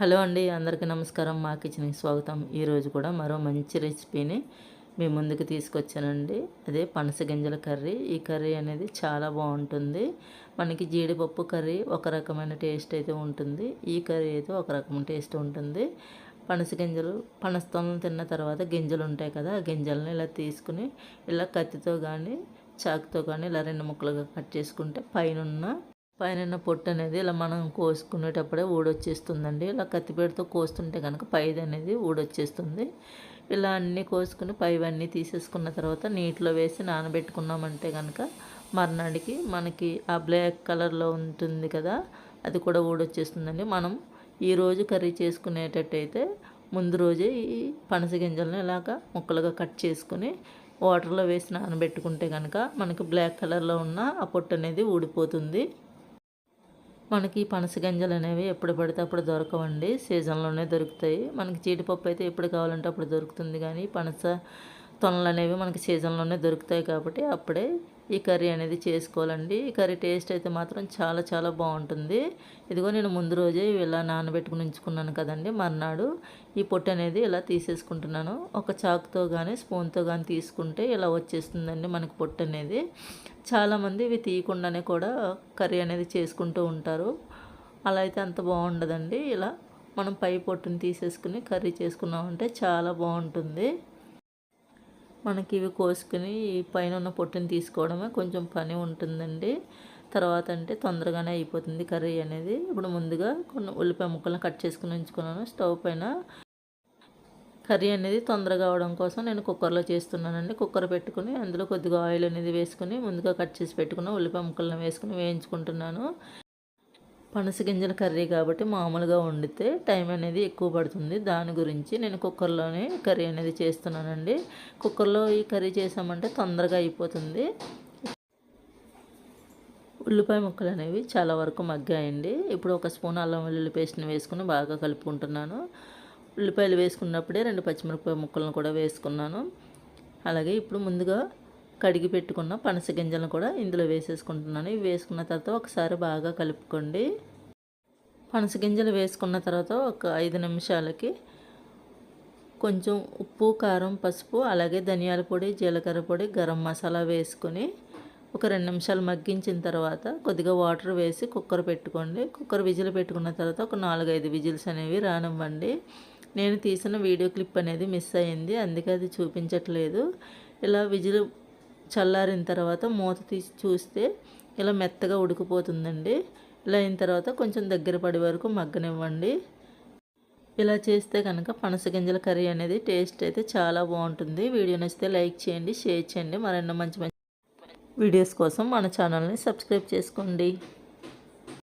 Hello అండి అందరికీ నమస్కారం. మా కిచెన్కి స్వాగతం. ఈరోజు కూడా మరో మంచి రెసిపీని మీ ముందుకు తీసుకొచ్చానండి. అదే పనస గింజల కర్రీ. ఈ కర్రీ అనేది చాలా బాగుంటుంది. మనకి జీడిపప్పు కర్రీ ఒక రకమైన టేస్ట్ అయితే ఉంటుంది. ఈ కర్రీ అయితే ఒక రకమైన టేస్ట్ ఉంటుంది. పనస గింజలు పనస్తోలను తిన్న తర్వాత గింజలు ఉంటాయి కదా ఆ గింజలను ఇలా తీసుకుని ఇలా కత్తితో కానీ చాకుతో కానీ ఇలా రెండు ముక్కలుగా కట్ చేసుకుంటే పైన పైన పొట్టు అనేది ఇలా మనం కోసుకునేటప్పుడే ఊడొచ్చేస్తుందండి. ఇలా కత్తిపేటతో కోస్తుంటే కనుక పైది అనేది ఊడొచ్చేస్తుంది. ఇలా అన్నీ కోసుకుని పైవన్నీ తీసేసుకున్న తర్వాత నీటిలో వేసి నానబెట్టుకున్నామంటే కనుక మర్నాడికి మనకి ఆ బ్లాక్ కలర్లో ఉంటుంది కదా అది కూడా ఊడొచ్చేస్తుందండి. మనం ఈరోజు కర్రీ చేసుకునేటట్టయితే ముందు రోజే ఈ పనస గింజలను ఇలాగ ముక్కలుగా కట్ చేసుకుని వాటర్లో వేసి నానబెట్టుకుంటే కనుక మనకి బ్లాక్ కలర్లో ఉన్న ఆ పొట్టు అనేది ఊడిపోతుంది. మనకి పనస గింజలు అనేవి ఎప్పుడు పడితే అప్పుడు దొరకవండి. సీజన్లోనే దొరుకుతాయి. మనకి జీడిపప్పు అయితే ఎప్పుడు కావాలంటే అప్పుడు దొరుకుతుంది కానీ పనస తొనలు అనేవి మనకి సీజన్లోనే దొరుకుతాయి కాబట్టి అప్పుడే ఈ కర్రీ అనేది చేసుకోవాలండి. ఈ కర్రీ టేస్ట్ అయితే మాత్రం చాలా చాలా బాగుంటుంది. ఇదిగో నేను ముందు రోజే ఇలా నానబెట్టుకుని ఉంచుకున్నాను కదండి. మర్నాడు ఈ పొట్టు అనేది ఇలా తీసేసుకుంటున్నాను. ఒక చాకుతో కానీ స్పూన్తో కానీ తీసుకుంటే ఇలా వచ్చేస్తుందండి మనకి పొట్టు అనేది. చాలామంది ఇవి తీయకుండానే కూడా కర్రీ అనేది చేసుకుంటూ ఉంటారు. అలా అయితే అంత బాగుండదండి. ఇలా మనం పై పొట్టుని తీసేసుకుని కర్రీ చేసుకున్నామంటే చాలా బాగుంటుంది. మనకి ఇవి కోసుకుని పైన ఉన్న పొట్టుని తీసుకోవడమే కొంచెం పని ఉంటుందండి. తర్వాత అంటే తొందరగానే అయిపోతుంది కర్రీ అనేది. ఇప్పుడు ముందుగా కొన్ని ఉల్లిపాయ ముక్కలను కట్ చేసుకుని ఉంచుకున్నాను. స్టవ్ పైన కర్రీ అనేది తొందరగా అవడం కోసం నేను కుక్కర్లో చేస్తున్నానండి. కుక్కర్ పెట్టుకుని అందులో కొద్దిగా ఆయిల్ అనేది వేసుకుని ముందుగా కట్ చేసి పెట్టుకున్న ఉల్లిపాయ ముక్కలను వేసుకుని వేయించుకుంటున్నాను. పనస గింజల కర్రీ కాబట్టి మామూలుగా వండితే టైం అనేది ఎక్కువ పడుతుంది. దాని గురించి నేను కుక్కర్లోనే కర్రీ అనేది చేస్తున్నానండి. కుక్కర్లో ఈ కర్రీ చేసామంటే తొందరగా అయిపోతుంది. ఉల్లిపాయ ముక్కలు అనేవి చాలా వరకు మగ్గాయండి. ఇప్పుడు ఒక స్పూన్ అల్లం వెల్లుల్లి పేస్ట్ని వేసుకుని బాగా కలుపుకుంటున్నాను. ఉల్లిపాయలు వేసుకున్నప్పుడే రెండు పచ్చిమిరపకాయ ముక్కలను కూడా వేసుకున్నాను. అలాగే ఇప్పుడు ముందుగా కడిగి పెట్టుకున్న పనస గింజలను కూడా ఇందులో వేసేసుకుంటున్నాను. ఇవి వేసుకున్న తర్వాత ఒకసారి బాగా కలుపుకోండి. పనస గింజలు వేసుకున్న తర్వాత ఒక ఐదు నిమిషాలకి కొంచెం ఉప్పు కారం పసుపు అలాగే ధనియాల పొడి జీలకర్ర పొడి గరం మసాలా వేసుకొని ఒక రెండు నిమిషాలు మగ్గించిన తర్వాత కొద్దిగా వాటర్ వేసి కుక్కర్ పెట్టుకోండి. కుక్కర్ విజిల్ పెట్టుకున్న తర్వాత ఒక నాలుగైదు విజిల్స్ అనేవి రానివ్వండి. నేను తీసిన వీడియో క్లిప్ అనేది మిస్ అయింది అందుకే అది చూపించట్లేదు. ఇలా విజిల్ చల్లారిన తర్వాత మూత తీసి చూస్తే ఇలా మెత్తగా ఉడికిపోతుందండి. ఇలా అయిన తర్వాత కొంచెం దగ్గర పడే వరకు మగ్గనివ్వండి. ఇలా చేస్తే కనుక పనస గింజల కర్రీ అనేది టేస్ట్ అయితే చాలా బాగుంటుంది. వీడియో నచ్చితే లైక్ చేయండి షేర్ చేయండి. మరెన్నో మంచి మంచి వీడియోస్ కోసం మన ఛానల్ని సబ్స్క్రైబ్ చేసుకోండి.